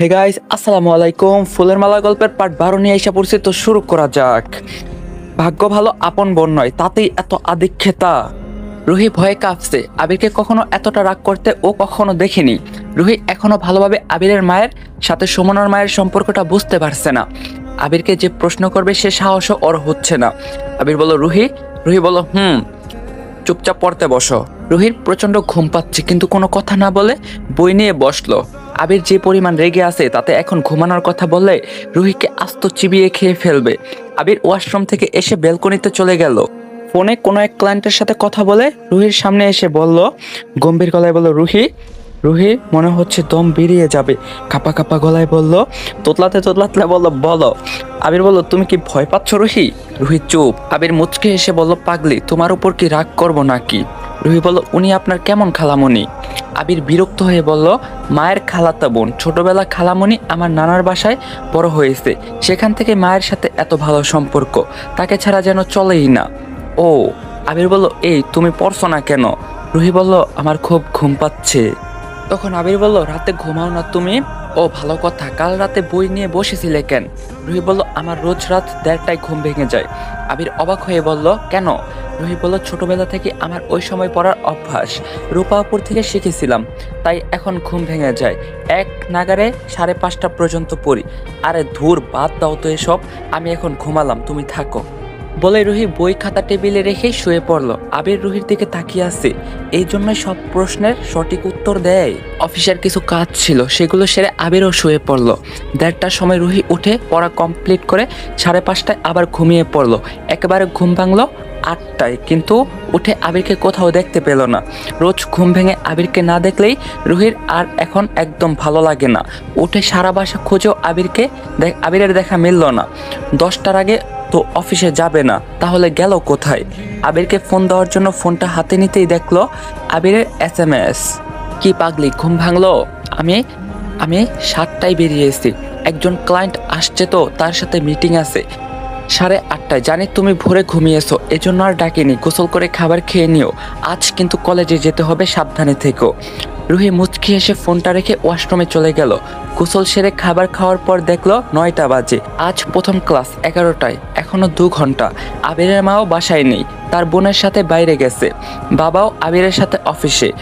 Hey guys আসসালামু আলাইকুম। ফুলের মালা গল্পের পার্ট বারো নিয়ে এসে পড়ছে, তো শুরু করা যাক। ভাগ্য ভালো, আপন বোন নয়, তাতেই এত আদিক্ষেতা। রুহি ভয়ে কাঁপছে, আবিরকে কখনো এতটা রাগ করতে ও কখনো দেখেনি। রুহি এখনও ভালোভাবে আবিরের মায়ের সাথে সুমনার মায়ের সম্পর্কটা বুঝতে পারছে না। আবিরকে যে প্রশ্ন করবে, সে সাহসও ওর হচ্ছে না। আবির বলল, রুহি? রুহি বলল, হুম, চুপচাপ পড়তে বসো। রুহির প্রচণ্ড ঘুম পাচ্ছে, কিন্তু কোনো কথা না বলে বই নিয়ে বসল। আবির যে পরিমাণ রেগে আছে তাতে এখন ঘুমানোর কথা বললে রুহিকে আস্ত চিবিয়ে খেয়ে ফেলবে। আবির ওয়াশরুম থেকে এসে বেলকনিতে চলে গেল। ফোনে কোনো এক ক্লায়েন্টের সাথে কথা বলে রুহির সামনে এসে বলল, গম্ভীর গলায় বলল, রুহি রুহি, মনে হচ্ছে দম বেরিয়ে যাবে। কাপা কাপা গলায় বলল, তোতলাতে তোতলাতে বলল, বলো। আবির বলল, তুমি কি ভয় পাচ্ছ রুহি? রুহি চুপ। আবির মুচকে এসে বলল, পাগলি, তোমার উপর কি রাগ করব নাকি? রুহি বলল, উনি আপনার কেমন খালামণি আবির বিরক্ত হয়ে বলল, মায়ের খালাতা বোন, ছোটবেলা খালামণি আমার নানার বাসায় বড় হয়েছে। সেখান থেকে মায়ের সাথে এত ভালো সম্পর্ক, তাকে ছাড়া যেন চলেই না। ও, আবির বলল, এই তুমি পড়ছো না কেন? রুহি বলল, আমার খুব ঘুম পাচ্ছে। তখন আবির বলল, রাতে ঘুমাও না তুমি? ও, ভালো কথা, কাল রাতে বই নিয়ে বসেছিলে কেন? রুহি বলল, আমার রোজ রাত দেড়টায় ঘুম ভেঙে যায়। আবির অবাক হয়ে বলল, কেন? রুহি বলল, ছোটবেলা থেকে আমার ওই সময় পড়ার অভ্যাস। রূপাপুর থেকে শিখেছিলাম, তাই এখন ঘুম ভেঙে যায়। এক নাগারে সাড়ে পাঁচটা পর্যন্ত পড়ি। আরে ধুর, বাদ দাও তো এসব। আমি এখন ঘুমালাম, তুমি থাকো। বলে রুহি বই খাতা টেবিলে রেখে শুয়ে পড়ল। আবির রুহির দিকে তাকিয়ে আছে। এই জন্য সব প্রশ্নের সঠিক উত্তর দেয়। অফিসের কিছু কাজ ছিল, সেগুলো সেরে আবিরও শুয়ে পড়ল। দেড়টার সময় রুহি উঠে পড়া কমপ্লিট করে সাড়ে পাঁচটায় আবার ঘুমিয়ে পড়ল। একেবারে ঘুম ভাঙলো আটটায়, কিন্তু উঠে আবিরকে কোথাও দেখতে পেল না। রোজ ঘুম ভেঙে আবিরকে না দেখলেই রুহির আর এখন একদম ভালো লাগে না। উঠে সারা বাসা খুঁজেও আবিরকে আবিরের দেখা মিলল না। দশটার আগে তো অফিসে যাবে না, তাহলে গেল কোথায়? আবিরকে ফোন দেওয়ার জন্য ফোনটা হাতে নিতেই দেখল আবিরের এস এম এস। কি পাগলি, ঘুম ভাঙলো? আমি আমি সাতটায় বেরিয়েছি একজন ক্লায়েন্ট আসছে তো, তার সাথে মিটিং আছে। সাড়ে আটটায়। জানি তুমি ভোরে ঘুমিয়েছো, এজন্য আর ডাকিনি, গোসল করে খাবার খেয়ে নিও। আজ কিন্তু কলেজে যেতে হবে, সাবধানে থেকো। রুহি মুচকি এসে ফোনটা রেখে ওয়াশরুমে চলে গেল। গোসল সেরে খাবার খাওয়ার পর দেখল নয়টা বাজে। আজ প্রথম ক্লাস, এগারোটায়, এখনও দু ঘণ্টা। আবিরের মাও বাসায় নেই, তার বোনের সাথে বাইরে গেছে। বাবাও আবিরের সাথে অফিসে।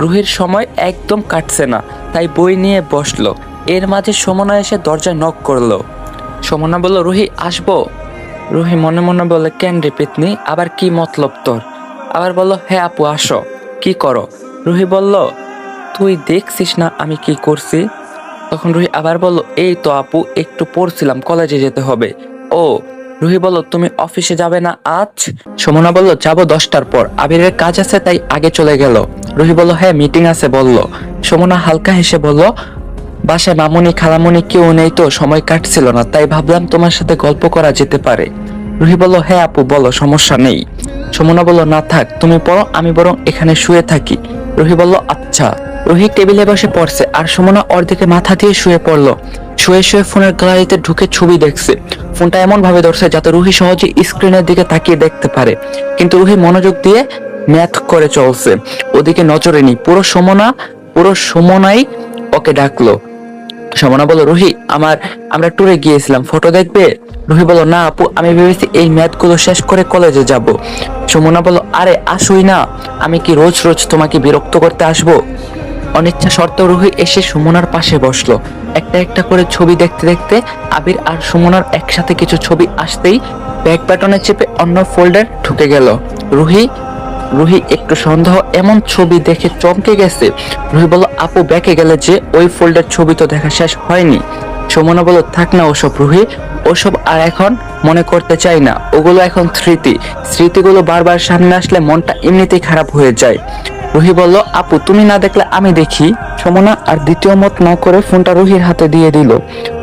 রুহির সময় একদম কাটছে না, তাই বই নিয়ে বসল। এর মাঝে সমনা এসে দরজায় নক করল। সমনা বলল, রুহি, আসব? রুহি মনে মনে বলে, কেন রে পেতনি? আবার কি মতলব তোর? আবার বলল হ্যাঁ আপু, আসো। কি করো? রুহি বলল, তুই দেখছিস না আমি কি করছি? তখন রুহি আবার বলল, এই তো আপু, একটু পড়ছিলাম, কলেজে যেতে হবে। ও, রুহি বলল, তুমি অফিসে যাবে না আজ? সমনা বলল, যাব দশটার পর, আবিরের কাজ আছে তাই আগে চলে গেল। রুহি বলল হ্যাঁ মিটিং আছে, বলল। সমনা হালকা হেসে বলল বাসায় মামুনি, খালামুনি কেউ নেই তো, সময় কাটছিল না, তাই ভাবলাম তোমার সাথে গল্প করা যেতে পারে। রুহি বলল হ্যাঁ আপু, বলো, সমস্যা নেই। সমনা বলল, না থাক, তুমি পড়ো, আমি বরং এখানে শুয়ে থাকি। রুহি বলল আচ্ছা। রুহি টেবিলে বসে পড়ছে, আর সমনা ওর দিকে মাথা দিয়ে শুয়ে পড়ল। শুয়ে শুয়ে ফোনের গ্যালারিতে ঢুকে ছবি দেখছে। ফোনটা এমন ভাবে ধরছে যাতে রুহি সহজে স্ক্রিনের দিকে তাকিয়ে দেখতে পারে। কিন্তু রুহি মনোযোগ দিয়ে ম্যাথ করে চলছে। ওদিকে নজরে নি পুরো সমনা, পুরো সমনাই ওকে ডাকলো। সমনা বলো, রুহি, আমার, আমরা ট্যুরে গিয়েছিলাম। ফটো দেখবে? রুহি বলো, না, আপু, আমি ভেবেছি এই ম্যাথগুলো শেষ করে কলেজে যাব। সমনা বলো, আরে, আসুই না। আমি কি রোজ রোজ তোমাকে বিরক্ত করতে আসব? অনিচ্ছা সত্ত্বেও রুহি এসে সুমনার পাশে বসল। একটা একটা করে ছবি দেখতে দেখতে আবির আর সুমনার একসাথে কিছু ছবি আসতেই ব্যাক বাটনে চেপে অন্য ফোল্ডার ঢুকে গেল। রুহি রুহি একটু সন্দেহ, এমন ছবি দেখে চমকে গেছে। রুহি বলল, আপু, ব্যাকে গেলে যে ওই ফোল্ডার ছবি তো দেখা শেষ হয়নি। সমনা বলল, থাক না ওসব রুহি, ওসব আর এখন মনে করতে চাই না। ওগুলো এখন স্মৃতি। স্মৃতিগুলো বারবার সামনে আসলে মনটা এমনিতেই খারাপ হয়ে যায়। রুহি বলল, আপু, তুমি না দেখলে আমি দেখি। সমনা আর দ্বিতীয় মত না করে ফোনটা রুহির হাতে দিয়ে দিল।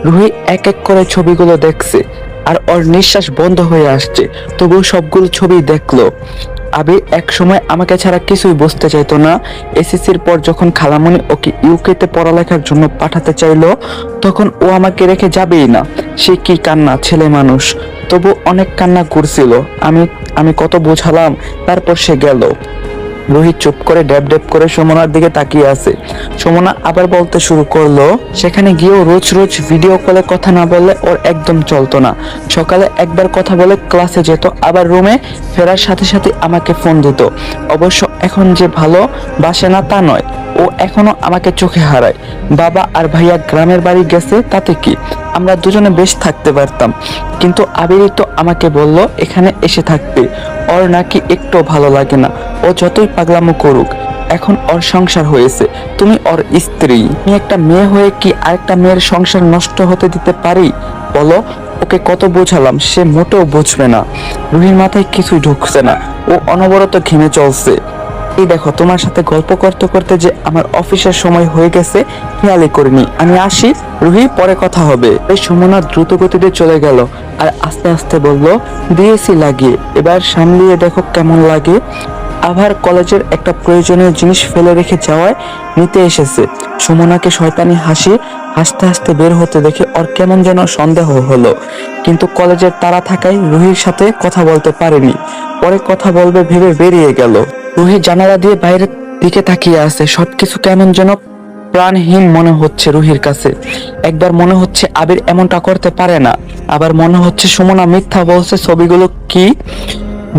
রুহি এক এক করে ছবিগুলো দেখছে। আর ওর নিঃশ্বাস বন্ধ হয়ে আসছে। তবুও সবগুলো ছবি দেখল। আবি এক সময় আমাকে ছাড়া কিছুই বুঝতে চাইতো না। এসএসসির পর যখন খালামণি ওকে ইউকেতে পড়ালেখার জন্য পাঠাতে চাইলো, তখন ও আমাকে রেখে যাবেই না। সে কি কান্না, ছেলে মানুষ। তবু অনেক কান্না করছিল। আমি আমি কত বোঝালাম, তারপর সে গেল। রুহি চুপ করে ড্যাব ড্যাব করে সুমনার দিকে তাকিয়ে আছে। সুমনা আবার বলতে শুরু করল, সেখানে গিয়েও রোজ রোজ ভিডিও কলে কথা না বললে ওর একদম চলতো না। সকালে একবার কথা বলে ক্লাসে যেত, আবার রুমে ফেরার সাথে সাথে আমাকে ফোন দিত। অবশ্য এখন যে ভালো, বাসে না তা নয়, ও এখনও আমাকে চোখে হারায়। বাবা আর ভাইয়া গ্রামের বাড়ি গেছে, তাতে কি? আমরা দুজনে বেশ থাকতে পারতাম। কিন্তু আবিরই তো আমাকে বলল, এখানে এসে থাকতে ওর নাকি একটু ভালো লাগে না। ও যতই পাগলামো করুক, এখন ওর সংসার হয়েছে। তুমি ওর স্ত্রী। আমি একটা মেয়ে হয়ে কি আরেকটা মেয়ের সংসার নষ্ট হতে দিতে পারি? বলো, ওকে কত বোঝালাম, সে মোটেও বুঝবে না। রুহির মাথায় কিছুই ঢুকছে না। ও অনবরত ঘেমে চলছে। এই দেখো, তোমার সাথে গল্প করতে করতে যে আমার অফিসের সময় হয়ে গেছে, খেয়ালই করিনি। আমি আসি, রুহি, পরে কথা হবে। এই সুমনা দ্রুত গতিতে চলে গেল আর আস্তে আস্তে বলল, দিয়েছি লাগিয়ে। এবার সামলিয়ে দেখো কেমন লাগে। আবার কলেজের একটা প্রয়োজনীয় জিনিস ফেলে রেখে যাওয়ায় নিতে এসেছে। সুমনাকে শয়তানি হাসি, হাসতে হাসতে বের হতে দেখে ওর কেমন যেন সন্দেহ হলো। কিন্তু কলেজের তারা থাকায় রুহির সাথে কথা বলতে পারেনি। পরে কথা বলবে ভেবে বেরিয়ে গেল। রুহি জানালা দিয়ে বাইরের দিকে তাকিয়ে আছে। সবকিছু কেমন যেন প্রাণহীন মনে হচ্ছে রুহির কাছে। একবার মনে হচ্ছে আবির এমনটা করতে পারে না। আবার মনে হচ্ছে সুমনা মিথ্যা বলছে ছবিগুলো কি?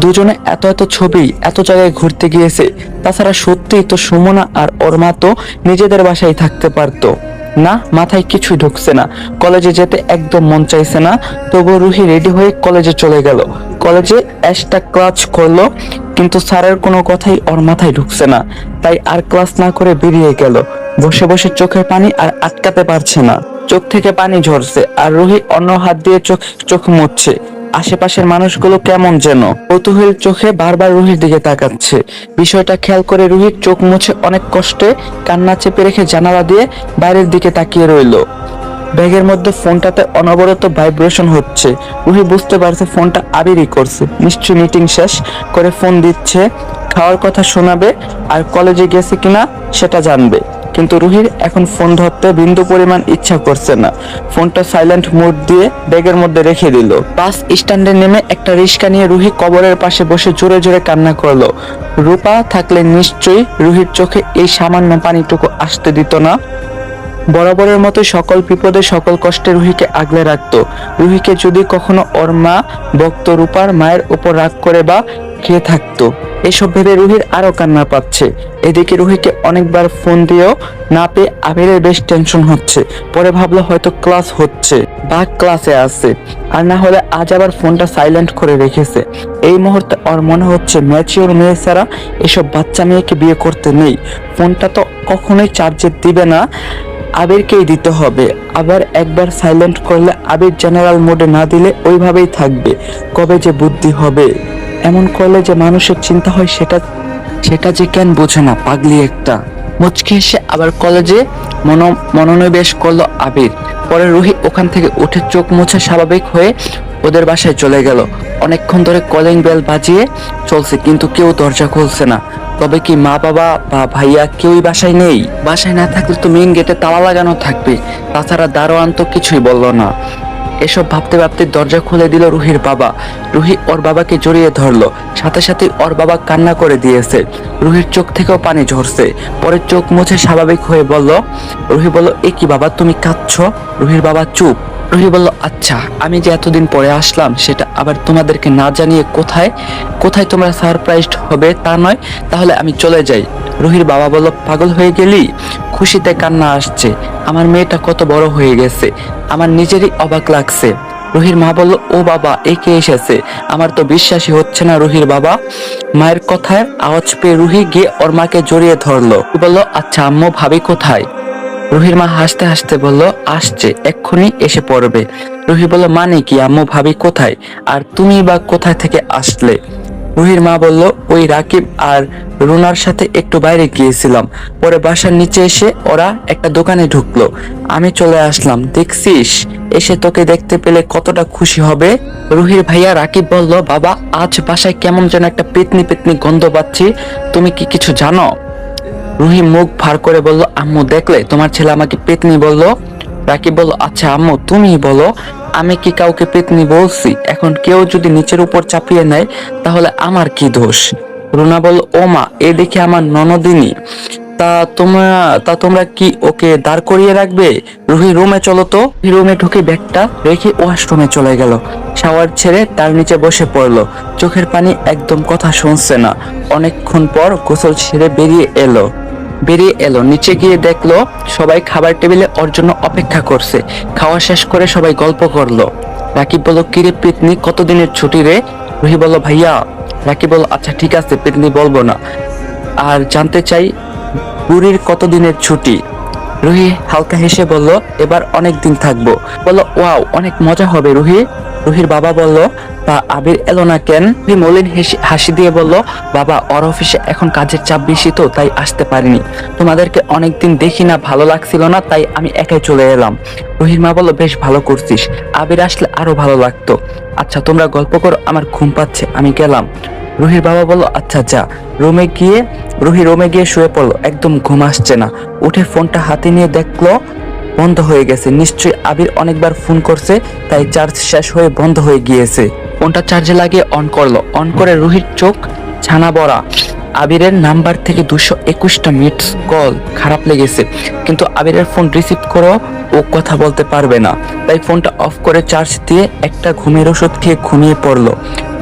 দুজনে এত এত ছবি, এত জায়গায় ঘুরতে গিয়েছে। তাছাড়া সত্যিই তো সুমনা আর ওর মা তো নিজেদের বাসায় থাকতে পারতো। না, মাথায় কিছুই ঢুকছে না। কলেজে যেতে একদম মন চাইছে না তবু রুহি রেডি হয়ে কলেজে চলে গেল। কলেজে অ্যাশটা ক্লাচ করল, কিন্তু স্যারের কোনো কথাই ওর মাথায় ঢুকছে না। তাই আর ক্লাস না করে বেরিয়ে গেল। বসে বসে চোখের পানি আর আটকাতে পারছে না। চোখ থেকে পানি ঝরছে, আর রুহি অন্য হাত দিয়ে চোখ চোখ মুছছে। আশেপাশের মানুষগুলো কেমন যেন কৌতূহল চোখে বারবার রুহির দিকে তাকাচ্ছে। বিষয়টা খেয়াল করে রুহির চোখ মুছে অনেক কষ্টে কান্না চেপে রেখে জানালা দিয়ে বাইরের দিকে তাকিয়ে রইল। ব্যাগের মধ্যে ফোনটাতে অনবরত ভাইব্রেশন হচ্ছে। রুহি বুঝতে পারছে ফোনটা আবিরই করছে। নিশ্চয়ই মিটিং শেষ করে ফোন দিচ্ছে, খাওয়ার কথা শোনাবে আর কলেজে গেছে কিনা সেটা জানবে। কিন্তু রুহির এখন ফোন ধরতে বিন্দু পরিমাণ ইচ্ছা করছে না। ফোনটা সাইলেন্ট মোড দিয়ে ব্যাগের মধ্যে রেখে দিল। বাস স্ট্যান্ডে নেমে একটা রিস্কা নিয়ে রুহি কবরের পাশে বসে জোরে জোরে কান্না করল। রূপা থাকলে নিশ্চয়ই রুহির চোখে এই সামান্য পানিটুকু আসতে দিত না। বরাবরের মতো সকল বিপদে সকল কষ্টে রুহিকে আগলে রাখত। রুহিকে যদি কখনো ওর মা বক্ত রূপার মায়ের উপর রাগ করে বা খেয়ে থাকতো, এসব ভেবে রুহির আরও কান্না পাচ্ছে। এদিকে রুহিকে অনেকবার ফোন দিয়েও না পেয়ে আবিরের বেশ টেনশন হচ্ছে। পরে ভাবলো হয়তো ক্লাস হচ্ছে বা ক্লাসে আছে, আর না হলে আজ আবার ফোনটা সাইলেন্ট করে রেখেছে। এই মুহূর্তে ওর মনে হচ্ছে ম্যাচিওর মেয়ে ছাড়া এসব বাচ্চা মেয়েকে বিয়ে করতে নেই। ফোনটা তো কখনোই চার্জে দিবে না। আবিরকেই দিতে হবে। আবার একবার সাইলেন্ট করলে আবির জেনারেল মোডে না দিলে ওইভাবেই থাকবে। কবে যে বুদ্ধি হবে? এমন করলে যে মানুষের চিন্তা হয় সেটা সেটা যে কেন বোঝে না, পাগলি একটা। মুচকি এসে আবার কলেজে মনো, মনোনিবেশ করল আবির। পরে রুহি ওখান থেকে উঠে চোখ মুছে স্বাভাবিক হয়ে ওদের বাসায় চলে গেল। অনেকক্ষণ ধরে কলিং বেল বাজিয়ে চলছে, কিন্তু কেউ দরজা খুলছে না। তবে কি মা বাবা বা ভাইয়া কেউই বাসায় নেই? বাসায় না থাকলে তো মেন গেটে তালা লাগানো থাকবে। তাছাড়া দারোয়ান তো কিছুই বলল না। এসব ভাবতে ভাবতে দরজা খুলে দিল রুহির বাবা। রুহি ওর বাবাকে জড়িয়ে ধরলো, সাথে সাথে ওর বাবা কান্না করে দিয়েছে। রুহির চোখ থেকেও পানি ঝরছে। পরে চোখ মুছে স্বাভাবিক হয়ে বলল, রুহি বলল, এ কি বাবা, তুমি কাঁদছো? রুহির বাবা চুপ। রুহি বলল আচ্ছা আমি যে এতদিন পরে আসলাম, সেটা আবার তোমাদেরকে না জানিয়ে কোথায়? কোথায় তোমরা সারপ্রাইজড হবে তা নয়, তাহলে আমি চলে যাই। রুহির বাবা বলল, পাগল হয়ে গেলি? খুশিতে কান্না আসছে। আমার মেয়েটা কত বড় হয়ে গেছে। আমার নিজেরই অবাক লাগছে। রুহির মা বলল, ও বাবা একে এসেছে? আমার তো বিশ্বাসই হচ্ছে না রুহির বাবা। মায়ের কথায় আওয়াজ পেয়ে রুহি গিয়ে ওর মাকে জড়িয়ে ধরলো। বলল আচ্ছা আম্মু, ভাবি কোথায়? রুহির মা হাসতে হাসতে বলল, আসছে, এক্ষুনি এসে পড়বে। রুহি বলল মানে কি, আম্মু, ভাবি কোথায়? আর তুমি বা কোথায় থেকে আসলে? রুহির মা বলল, ওই রাকিব আর রুনার সাথে একটু বাইরে গিয়েছিলাম। পরে বাসার নিচে এসে ওরা একটা দোকানে ঢুকলো। আমি চলে আসলাম। দেখছিস? এসে তোকে দেখতে পেলে কতটা খুশি হবে? রুহির ভাইয়া রাকিব বলল, বাবা, আজ বাসায় কেমন যেন একটা পেতনি পেতনি গন্ধ পাচ্ছি। তুমি কি কিছু জানো? রুহি মুখ ভার করে বলল, আম্মু, দেখলে তোমার ছেলে আমাকে পেতনি বলল? রাকিব বলল আচ্ছা আম্মু তুমি বলো। আমি কি কাউকে পেতনি বলছি? এখন কেউ যদি নিচের উপর চাপিয়ে নেয়, তাহলে আমার কি দোষ? রুনা বলল, ও মা, এ দেখে আমার ননদিনী। তা তোমরা তা তোমরা কি ওকে দাঁড় করিয়ে রাখবে? রুহি রুমে চলো তো। রুমে ঢুকে ব্যাগটা রেখে ওয়াশরুমে চলে গেল। শাওয়ার ছেড়ে তার নিচে বসে পড়ল। চোখের পানি একদম কথা শুনছে না। অনেকক্ষণ পর গোসল ছেড়ে বেরিয়ে এলো। বেরিয়ে এলো, নিচে গিয়ে দেখল সবাই খাবার টেবিলে ওর জন্য অপেক্ষা করছে। খাওয়া শেষ করে সবাই গল্প করল। রাকিব বলল কিরে পিতনি, কতদিনের ছুটি রে? রুহি বলল, ভাইয়া, রাকিব বলল আচ্ছা ঠিক আছে, পিতনি, বলব না। আর জানতে চাই, বুড়ির কতদিনের ছুটি? রুহি হালকা হেসে বলল, এবার অনেক দিন থাকব। বলল, ওয়াও, অনেক মজা হবে রুহি। রুহির বাবা বলল, তা আবির এলো না কেন? রুহি মলিন হেসে- হাসি দিয়ে বলল, বাবা, ওর অফিসে এখন কাজের চাপ বেশি তো, তাই আসতে পারিনি। তোমাদেরকে অনেকদিন দেখি না, ভালো লাগছিল না, তাই আমি একাই চলে এলাম। রুহির মা বলল, বেশ ভালো করছিস। আবির আসলে আরও ভালো লাগতো। আচ্ছা তোমরা গল্প করো, আমার ঘুম পাচ্ছে, আমি গেলাম। রুহির বাবা বলল আচ্ছা যা। রুমে গিয়ে রুহি রুমে গিয়ে শুয়ে পড়ল, একদম ঘুম আসছে না। উঠে ফোনটা হাতে নিয়ে দেখল বন্ধ হয়ে গেছে। নিশ্চয়ই আবির অনেকবার ফোন করছে, তাই চার্জ শেষ হয়ে বন্ধ হয়ে গিয়েছে। ফোনটা চার্জে লাগিয়ে অন করল। অন করে রুহির চোখ ছানা বড়া। আবিরের নাম্বার থেকে দুশো একুশটা মিস কল। খারাপ লেগেছে। কিন্তু আবিরের ফোন রিসিভ করো ও কথা বলতে পারবে না। তাই ফোনটা অফ করে চার্জ দিয়ে একটা ঘুমের ওষুধ খেয়ে ঘুমিয়ে পড়ল।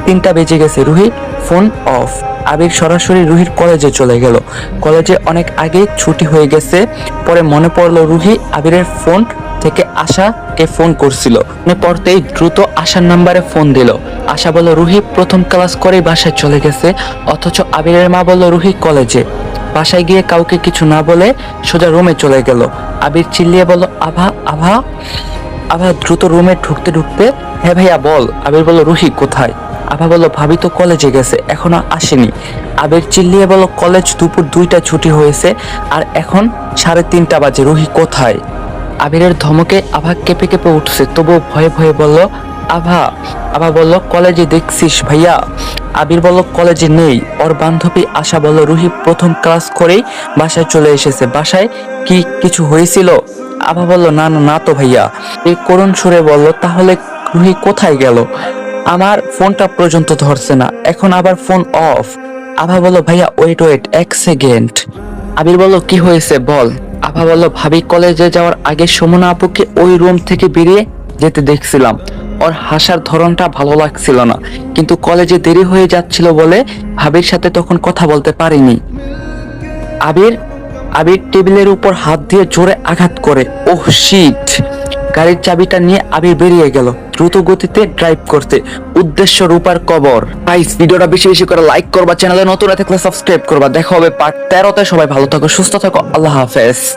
তিনটা বেজে গেছে। Ruhi phone off. আবির সরাসরি রুহির কলেজে চলে গেল। কলেজে অনেক আগে ছুটি হয়ে গেছে। পরে মনে পড়ল রুহি আবিরের ফোন থেকে আশাকে ফোন করছিল। মনে পড়তেই দ্রুত আশার নাম্বারে ফোন দিল। আশা বলল, রুহি, প্রথম ক্লাস করেই বাসায় চলে গেছে। অথচ আবিরের মা বলল, রুহি, কলেজে। বাসায় গিয়ে কাউকে কিছু না বলে সোজা রুমে চলে গেল। আবির চিল্লিয়ে বলল, আভা আভা। আভা দ্রুত রুমে ঢুকতে ঢুকতে হ্যাঁ ভাইয়া, বল। আবির বলল, রুহি, কোথায়? আভা বলল, ভাবি তো কলেজে গেছে, এখনও আসেনি। আবির চিল্লিয়ে বলল, কলেজ দুপুর দুইটা ছুটি হয়েছে, আর এখন সাড়ে তিনটা বাজে, রুহি কোথায়? আবিরের ধমকে আভা কেঁপে কেঁপে উঠছে, তবুও ভয়ে ভয়ে বলল, আভা আভা বলল, কলেজে দেখছিস ভাইয়া? আবির বলল, কলেজে নেই। ওর বান্ধবী আশা বলল, রুহি প্রথম ক্লাস করেই বাসায় চলে এসেছে, বাসায় কি কিছু হয়েছিল? আভা বলল না না তো ভাইয়া। এই করুণ সুরে বলল, তাহলে রুহি কোথায় গেল? আমার ফোনটা পর্যন্ত ধরছে না। এখন আবার ফোন অফ। আভা বলল, ভাইয়া ওয়েট ওয়েট এক সেকেন্ড আবির বলল, কি হয়েছে, বল। আভা বলল, ভাবি কলেজে যাওয়ার আগে সুমনা আপুকে ওই রুম থেকে বেরিয়ে যেতে দেখছিলাম। ওর হাসার ধরনটা ভালো লাগছিল না। কিন্তু কলেজে দেরি হয়ে যাচ্ছিল বলে ভাবির সাথে তখন কথা বলতে পারিনি। আবির আবির টেবিলের উপর হাত দিয়ে জোরে আঘাত করে। ওহ শিট গাড়ির চাবিটা নিয়ে আবির বেরিয়ে গেল। দ্রুত গতিতে ড্রাইভ করতে। উদ্দেশ্য রূপার কবর। গাইস ভিডিওটা বেশি বেশি করে লাইক করবা চ্যানেলে নতুন থাকলে সাবস্ক্রাইব করবা। দেখা হবে পার্ট তেরোতে। সবাই ভালো থাকো, সুস্থ থাকো। আল্লাহ হাফেজ।